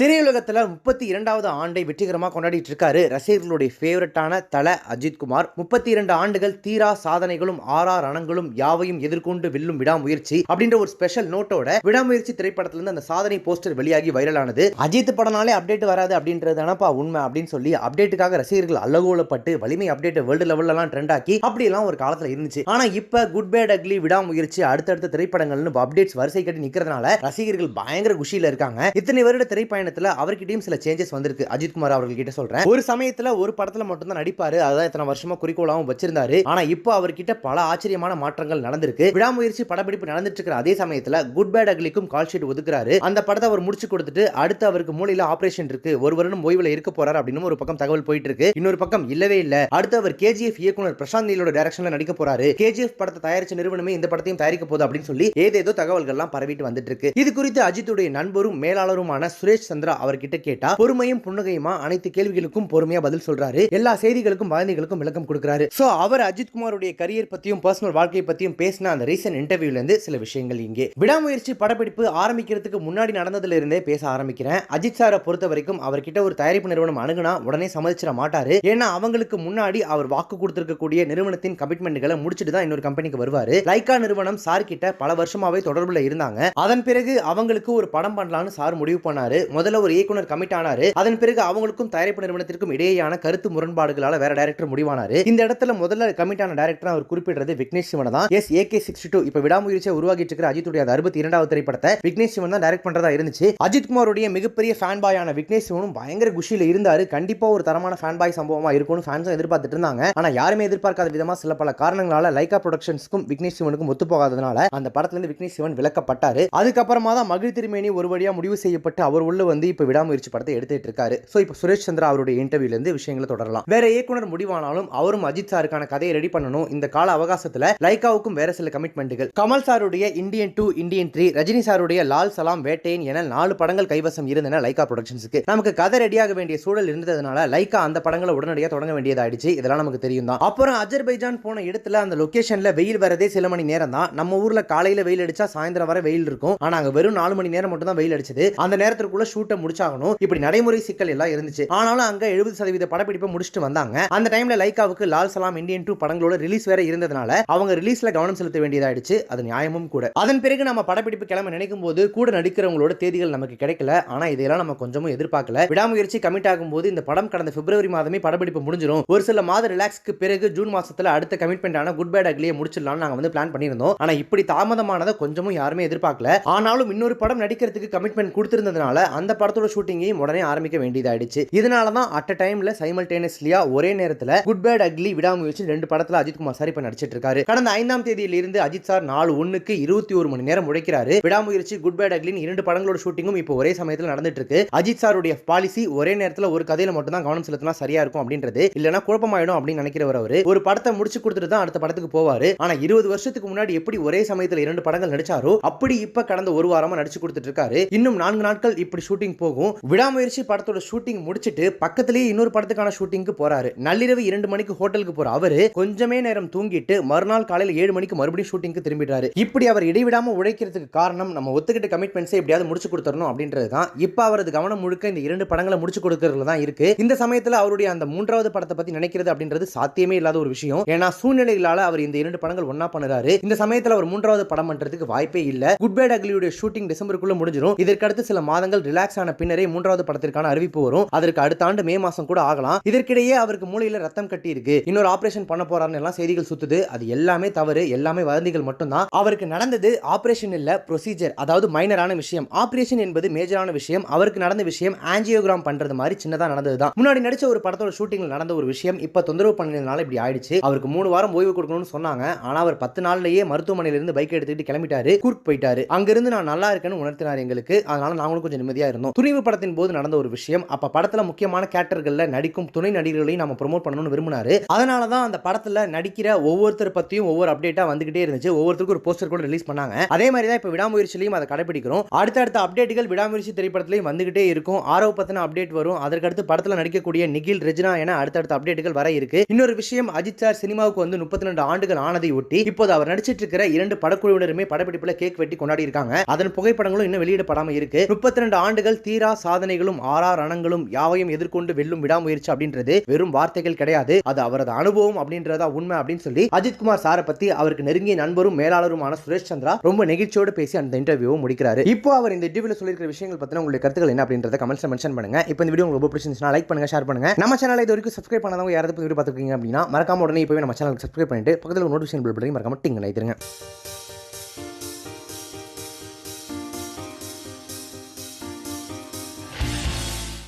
திரையுலகத்துல முப்பத்தி இரண்டாவது ஆண்டை வெற்றிகரமாக கொண்டாடிட்டு இருக்காரு ரசிகர்களுடைய ஃபேவரட்டான தல அஜித் குமார். முப்பத்தி இரண்டு ஆண்டுகள் தீரா சாதனைகளும் ஆறா ரணங்களும் யாவையும் எதிர்கொண்டு வெல்லும் விடாமுயற்சி அப்படின்ற ஒரு ஸ்பெஷல் நோட்டோட விடாமுயற்சி திரைப்படத்துல இருந்து அந்த சாதனை போஸ்டர் வெளியாகி வைரலானது. அஜித் படம்னாலே அப்டேட் வராது அப்படின்றது தானப்பா உண்மை அப்படின்னு சொல்லி அப்டேட்டுக்காக ரசிகர்கள் அல்லகோலப்பட்டு வலிமை அப்டேட் வேர்ல்டு லெவல்லலாம் ட்ரெண்ட் ஆக்கி அப்படியெல்லாம் ஒரு காலத்துல இருந்துச்சு. ஆனா இப்ப குட் பேட் அக்லி விடாமுயற்சி அடுத்தடுத்த திரைப்படங்கள்னு அப்டேட்ஸ் வரிசை கட்டி நிக்கிறதுனால ரசிகர்கள் பயங்கர குஷியில இருக்காங்க. இத்தனை வருட திரைப்பயணத்துல அவர்கிட்டயும் சில சேஞ்சஸ் வந்திருக்கு. அஜித் குமார் அவர்கள் சொல்றேன். ஒரு சமயத்துல ஒரு படத்துல மட்டும் தான் நடிப்பாரு. அதான் இத்தனை வருஷமா குறிக்கோளாவும் வச்சிருந்தாரு. ஆனா இப்போ அவர்கிட்ட பல ஆச்சரியமான மாற்றங்கள் நடந்திருக்கு. விடாமுயற்சி படப்பிடிப்பு நடந்துட்டு இருக்கிற அதே சமயத்துல குட் பேட் அக்லிக்கும் கால் ஷீட் ஒதுக்குறாரு. அந்த படத்தை அவர் முடிச்சு கொடுத்துட்டு அடுத்து அவருக்கு மூளையில ஆபரேஷன் இருக்கு. ஒரு வருடம் ஓய்வுல இருக்க போறாரு அப்படின்னு ஒரு பக்கம் தகவல் போயிட்டு இருக்கு இன்னொரு பக்கம் இல்லவே இல்ல. அடுத்து அவர் கேஜிஎஃப் இயக்குனர் பிரசாந்த் நீலோட டைரக்ஷன்ல நடிக்க போறாரு. கேஜிஎஃப் படத்தை தயாரிச்ச நிறுவனமே இந்த படத்தையும் தயாரிக்க போகுது அப்படின்னு சொல்லி ஏதேதோ தகவல்கள்லாம் பரவிட்டு வந்துட்டு இருக்கு இது குறித்து அஜித்துடைய நண்பரும் மேலாளருமான சுரேஷ் சந்திரா அவர்கிட்ட கேட்டா பொறுமையும் புன்னகையுமா? அனைத்து கேள்விகளுக்கும் பொறுமையா பதில் சொல்றாரு. எல்லா செய்திகளுக்கும் வதந்திகளுக்கும் விளக்கம் கொடுக்குறாரு. சோ அவர் அஜித் குமாருடைய கரியர் பத்தியும் பர்சனல் வாழ்க்கையை பத்தியும் பேசின அந்த ரீசன்ட் இன்டர்வியூல இருந்து சில விஷயங்கள் இங்கே. விடாமுயற்சி படப்பிடிப்பு ஆரம்பிக்கிறதுக்கு முன்னாடி நடந்ததுல இருந்தே பேச ஆரம்பிக்கிறேன். அஜித் சாரை பொறுத்த வரைக்கும் அவர்கிட்ட ஒரு தயாரிப்பு நிறுவனம் அணுகுனா உடனே சம்மதிச்சிட மாட்டாரு. ஏன்னா அவங்களுக்கு முன்னாடி அவர் வாக்கு கொடுத்திருக்கக்கூடிய நிறுவனத்தின் கமிட்மெண்ட்களை முடிச்சுட்டு தான் இன்னொரு கம்பெனிக்கு வருவாரு. லைக்கா நிறுவனம் சார் கிட்ட பல வருஷமாவே தொடர்புல இருந்தாங்க. அதன் பிறகு அவங்களுக்கு ஒரு படம் பண்ணலாம்னு சார் முடிவு பண்ணாரு. முதல்ல ஒரு இயக்குனர் கமிட் ஆனாரு. அதன் பிறகு அவங்களுக்கும் தயாரிப்பு நிறுவனத்திற்கும் இடையேயான கருத்து முரண்பாடுகளால வேற டைரக்டர் முடிவானாரு. இந்த இடத்துல முதல்ல கமிட் ஆன டைரக்டர் அவர் குறிப்பிடுறது விக்னேஷ் சிவன் தான். எஸ் ஏகே சிக்ஸ்டி டூ இப்ப விடாமுயற்சியை உருவாக்கிட்டு இருக்கிற அஜித்துடைய அந்த அறுபத்தி இரண்டாவது திரைப்படத்தை விக்னேஷ் சிவன் தான் டைரக்ட் பண்றதா இருந்துச்சு. அஜித் குமாருடைய மிகப்பெரிய ஃபேன் பாயான விக்னேஷ் சிவனும் பயங்கர குஷியில இருந்தாரு. கண்டிப்பா ஒரு தரமான ஃபேன் பாய் சம்பவமா இருக்கும்னு ஃபேன்ஸும் எதிர்பார்த்துட்டு இருந்தாங்க. ஆனா யாருமே எதிர்பார்க்காத விதமா சில பல காரணங்களால லைகா ப்ரொடக்ஷன்ஸ்க்கும் விக்னேஷ் சிவனுக்கும் ஒத்து போகாததுனால அந்த படத்துல இருந்து விக்னேஷ் சிவன் விளக்கப்பட்டாரு அதுக்கப்புறமா தான் மகிழ் திருமேனி ஒரு வழியா முடிவு செய்யப்பட்டு அவர் உள்ள வந்து இப்போ விடாமுயற்சி படத்தை எடுத்துட்டு இருக்காரு. ஸோ இப்போ சுரேஷ் சந்திரா அவருடைய இன்டர்வியூலேருந்து விஷயங்களை தொடரலாம். வேற இயக்குனர் முடிவானாலும் அவரும் அஜித் சாருக்கான கதையை ரெடி பண்ணணும். இந்த கால அவகாசத்தில் லைக்காவுக்கும் வேற சில கமிட்மெண்ட்டுகள் கமல் சாருடைய Indian two Indian three Rajini சாருடைய லால் சலாம் வேட்டையன் என நாலு படங்கள் கைவசம் இருந்தன லைக்கா ப்ரொடக்ஷன்ஸுக்கு நமக்கு கதை ரெடியாக வேண்டிய சூழல் இருந்ததுனால லைக்கா அந்த படங்களை உடனடியாக தொடங்க வேண்டியதாயிடுச்சு. இதெல்லாம் நமக்கு தெரியும் தான். அப்புறம் அஜர்பைஜான் போன இடத்துல அந்த லொகேஷன்ல வெயில் வரதே சில மணி நேரம் தான். நம்ம ஊர்ல காலையில வெயில் அடிச்சா சாயந்தரம் வர வெயில் இருக்கும். ஆனா அங்க வெறும் நாலு மணி நேரம் மட்டும் தான் வெயில் அடிச்சது. அந்த நேரத்திற்குள்ள ஷூட்டை முடிச்சாகணும். இப்படி நடைமுறை சிக்கல் எல்லாம் இருந்துச்சு. ஆனாலும் அங்க எழுபது சதவீத படப்பிடிப்பை முடிச்சுட்டு வந்தாங்க. அந்த டைம்ல லைக்காவுக்கு லால் சலாம் இந்தியன் டூ படங்களோட ரிலீஸ் வேற இருந்ததுனால அவங்க ரிலீஸ்ல கவனம் செலுத்த வேண்டியதாயிடுச்சு. அது நியாயமும் கூட. அதன் பிறகு நம்ம படப்பிடிப்பு கிளம்ப நினைக்கும் போது கூட நடிக்கிறவங்களோட தேதிகள் நமக்கு கிடைக்கல. ஆனா இதெல்லாம் நம்ம கொஞ்சமும் எதிர்பார்க்கல. விடாமுயற்சி கமிட் ஆகும் போது இந்த படம் கடந்த பிப்ரவரி மாதமே படப்பிடிப்பு முடிஞ்சிடும் ஒரு சில மாத ரிலாக்ஸ்க்கு பிறகு ஜூன் மாசத்துல அடுத்த கமிட்மெண்ட் ஆன குட் பேட் அக்லியை முடிச்சிடலாம் நாங்க வந்து பிளான் பண்ணியிருந்தோம். ஆனா இப்படி தாமதமானதை கொஞ்சமும் யாருமே எதிர்பார்க்கல. ஆனாலும் இன்னொரு படம் நடிக்கிறதுக்கு கமிட்மெண்ட் கொடுத்திருந்ததுனால அந்த படத்தோட ஷூட்டிங்கையும் உடனே ஆரம்பிக்க வேண்டியதாயிடுச்சு. இதனால தான் அட் அ டைம்ல சைமல்டேனியஸ்லியா ஒரே நேரத்தில் குட் பேட் அக்லி விடாமுயற்சி ரெண்டு படத்துல அஜித் குமார் சார் இப்ப நடிச்சிட்டு இருக்காரு கடந்த ஐந்தாம் தேதியிலிருந்து அஜித் சார் நாலு ஒண்ணுக்கு இருபத்தி ஒரு மணி நேரம் உழைக்கிறாரு. விடாமுயற்சி குட் பேட் அக்லின் இரண்டு படங்களோட ஷூட்டிங்கும் இப்போ ஒரே சமயத்தில் நடந்துட்டு இருக்கு அஜித் சாருடைய பாலிசி ஒரே நேரத்தில் ஒரு கதையில மட்டும் தான் கவனம் செலுத்தினா சரியா இருக்கும் அப்படின்றது. இல்லைன்னா குழப்பமாயிடும் அப்படின்னு நினைக்கிறவர் அவரு. ஒரு படத்தை முடிச்சு கொடுத்துட்டு தான் அடுத்த படத்துக்கு போவாரு. ஆனா இருபது வருஷத்துக்கு முன்னாடி எப்படி ஒரே சமயத்துல இரண்டு படங்கள் நடிச்சாரோ அப்படி இப்ப கடந்த ஒரு வாரமா நடிச்சு கொடுத்துட்டு இருக்காரு இன்னும் நான்கு நாட்கள் இப்படி ஷூட்டிங் போகும். விடாமுயற்சி படத்தோட ஷூட்டிங் முடிச்சிட்டு பக்கத்திலேயே இன்னொரு படத்துக்கான ஷூட்டிங்க்கு போறாரு. நள்ளிரவு இரண்டு மணிக்கு ஹோட்டலுக்கு போற அவரு கொஞ்சமே நேரம் தூங்கிட்டு மறுநாள் காலையில ஏழு மணிக்கு மறுபடியும் ஷூட்டிங்க்கு திரும்பிடுறாரு. இப்படி அவர் இடைவிடாம உழைக்கிறதுக்கு காரணம் நம்ம ஒத்துக்கிட்ட கமிட்மெண்ட்ஸை எப்படியாவது முடிச்சு கொடுத்துடணும் அப்படின்றது தான். இப்ப அவரது கவனம் முழுக்க இந்த இரண்டு படங்களை முடிச்சு கொடுக்கறதுல தான் இருக்கு. இந்த சமயத்துல அவருடைய அந்த மூன்றாவது படத்தை பத்தி நினைக்கிறது அப்படின்றது சாத்தியமே இல்லாத ஒரு விஷயம். ஏன்னா சூழ்நிலைகளால அவர் இந்த இரண்டு படங்கள் ஒன்னா பண்ணுறாரு. இந்த சமயத்துல அவர் மூன்றாவது படம் பண்றதுக்கு வாய்ப்பே இல்ல. குட் பேட் அக்லியுடைய ஷூட்டிங் டிசம்பருக்குள்ள முடிஞ்சிடும் இதற்கடுத்து சில மாதங்கள் ரிலாக்ஸ் ஆன பின்னரே மூன்றாவது படத்திற்கான அறிவிப்பு வரும். அதற்கு அடுத்த ஆண்டு மே மாசம் கூட ஆகலாம். இதற்கிடையே அவருக்கு மூளையில ரத்தம் கட்டி இருக்கு இன்னொரு ஆபரேஷன் பண்ண போறாருன்னு எல்லாம் செய்திகள் சுத்துது. அது எல்லாமே தவறு. எல்லாமே வதந்திகள் மட்டும்தான். அவருக்கு நடந்தது ஆபரேஷன் இல்ல ப்ரொசீஜர் அதாவது மைனரான விஷயம். ஆபரேஷன் என்பது மேஜரான விஷயம். அவருக்கு நடந்த விஷயம் ஆஞ்சியோகிராம் பண்றது மாதிரி சின்னதா நடந்தது தான் முன்னாடி நடிச்ச ஒரு படத்தோட ஷூட்டிங்ல நடந்த ஒரு விஷயம். இப்ப தொந்தரவு பண்ணதுனால இப்படி ஆயிடுச்சு. அவருக்கு மூணு வாரம் ஓய்வு கொடுக்கணும்னு சொன்னாங்க. ஆனா அவர் பத்து நாள்லயே மருத்துவமனையில இருந்து பைக் எடுத்துக்கிட்டு கிளம்பிட்டாரு. கூர்க் போயிட்டாரு. அங்கிருந்து நான் நல்லா இருக்கேன்னு உணர்த்தினார் எங்களுக்கு. அதனால நாங்களும் கொஞ்சம் நிம்மதியா இருந்தோம். துணிவு படத்தின் போது நடந்த ஒரு விஷயம். அப்ப படத்துல முக்கியமான கேரக்டர்கள்ல நடிக்கும் துணை நடிகர்களையும் நம்ம ப்ரொமோட் பண்ணணும்னு விரும்பினாரு. அதனால தான் அந்த படத்துல நடிக்கிற ஒவ்வொருத்தர் பத்தியும் ஒவ்வொரு அப்டேட்டா வந்துகிட்டே இருந்துச்சு. ஒவ்வொருத்தருக்கும் ஒரு போஸ்டர் கூட ரிலீஸ் பண்ணாங்க. அதே மாதிரி தான் இப்போ விடாமுயற்சிலையும் அதை கடைபிடிக்கிறோம். அடுத்தடுத்த அப்டேட்டுகள் விடாமுயற்சி திரைப்படத்திலையும் வந்துகிட்டே இருக்கும். ஆரோ பத்தின அப்டேட் வரும். அதற்கடுத்து படத்துல நடிக்கக்கூடிய நிகில் ரெஜினா என அடுத்தடுத்த அப்டேட்டுகள் வர இருக்கு. இன்னொரு விஷயம் அஜித் சார் சினிமாவுக்கு வந்து முப்பத்தி ரெண்டு ஆண்டுகள் ஆனதை ஒட்டி இப்போது அவர் நடிச்சிட்டு இருக்கிற இரண்டு படக்குழுவினருமே படப்பிடிப்புல கேக் வெட்டி கொண்டாடி இருக்காங்க. அதன் புகைப்படங்களும் இன்னும் வெளியிடப்படாம இருக்கு. முப்பத்தி ரெண்டு ஆண்டுகள் ஆண்டுகள் தீரா சாதனைகளும் ஆறா ரணங்களும் யாவையும் எதிர்கொண்டு வெல்லும் விடாமுயற்சி அப்படின்றது வெறும் வார்த்தைகள் கிடையாது. அது அவரது அனுபவம் அப்படின்றதா உண்மை அப்படின்னு சொல்லி அஜித்குமார் சாரை பத்தி அவருக்கு நெருங்கிய நண்பரும் மேலாளருமான சுரேஷ் சந்திரா ரொம்ப நெகிழ்ச்சியோடு பேசி அந்த இன்டர்வியூவை முடிக்கிறாரு. இப்போ அவர் இந்த இன்டர்வியூல சொல்லியிருக்கிற விஷயங்கள் பத்தின உங்களுடைய கருத்துக்கள் என்ன அப்படின்றத கமெண்ட்ஸ் மென்ஷன் பண்ணுங்க. இப்போ இந்த வீடியோ உங்களுக்கு ரொம்ப பிடிச்சிருந்துச்சுன்னா லைக் பண்ணுங்க ஷேர் பண்ணுங்க. நம்ம சேனலை இது வரைக்கும் சப்ஸ்கிரைப் பண்ணாதவங்க யாராவது வீடியோ பார்த்துருக்கீங்க அப்படின்னா மறக்காம உடனே இப்போவே நம்ம சேனலுக்கு சப்ஸ்கிரைப் பண்ணிட்டு பக்கத்தில் நோட்டிஃபிகேஷன் பில் பண்ணி மறக்காம டிங் நினைத்துருங்க